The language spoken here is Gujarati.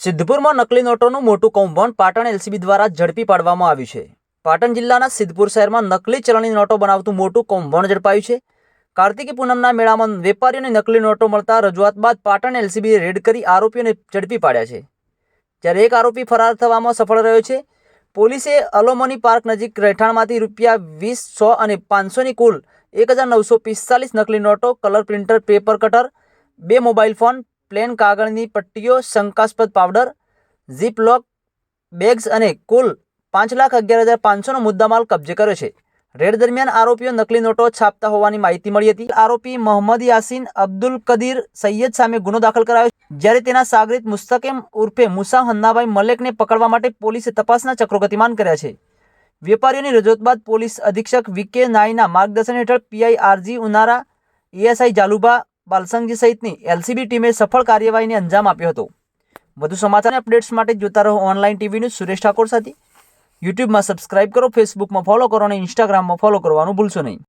સિદ્ધપુરમાં નકલી નોટોનું મોટું કૌભાંડ પાટણ એલસીબી દ્વારા ઝડપી પાડવામાં આવ્યું છે. પાટણ જિલ્લાના સિદ્ધપુર શહેરમાં નકલી ચલણી નોટો બનાવતું મોટું કૌભાંડ ઝડપાયું છે. કાર્તિકી પૂનમના મેળામાં વેપારીઓને નકલી નોટો મળતા રજૂઆત બાદ પાટણ એલસીબીએ રેડ કરી આરોપીઓને ઝડપી પાડ્યા છે. જ્યારે એક આરોપી ફરાર થવામાં સફળ રહ્યો છે, પોલીસે અલોમની પાર્ક નજીક રહેઠાણમાંથી રૂપિયા વીસ, સો અને પાંચસોની કુલ એક હજાર નવસો પિસ્તાલીસ નકલી નોટો, કલર પ્રિન્ટર, પેપર કટર, બે મોબાઈલ ફોન પ્લેન કાગળની પટ્ટીઓ, શંકાસ્પદ પાવડર ઝીપ લોક બેગ્સ અને કુલ પાંચ લાખ અગિયાર હજાર પાંચસોનો મુદ્દામાલ કબજે કર્યો છે. રેડ દરમિયાન આરોપીઓ નકલી નોટો છાપતા હોવાની માહિતી મળી હતી. આરોપી મોહમ્મદ યાસીન અબ્દુલ કદીર સૈયદ સામે ગુનો દાખલ કરાયો જ્યારે તેના સાગરિત મુસ્તકેમ ઉર્ફે મુસા હન્નાભાઈ મલેકને પકડવા માટે પોલીસે તપાસના ચક્રો ગતિમાન કર્યા છે. વેપારીઓની રજૂઆત બાદ પોલીસ અધિક્ષક વીકે નાયના માર્ગદર્શન હેઠળ PI RG Unara ASI Jalubha Balsangji સહિતની એલસીબી ટીમે સફળ કાર્યવાહીને અંજામ આપ્યો હતો. વધુ સમાચાર અપડેટ્સ માટે જોતા રહો online TV news Suresh Thakor સાથે. યુટ્યુબમાં સબસ્ક્રાઇબ કરો, ફેસબુકમાં ફોલો કરો અને ઇન્સ્ટાગ્રામમાં ફોલો કરવાનું ભૂલશો નહીં.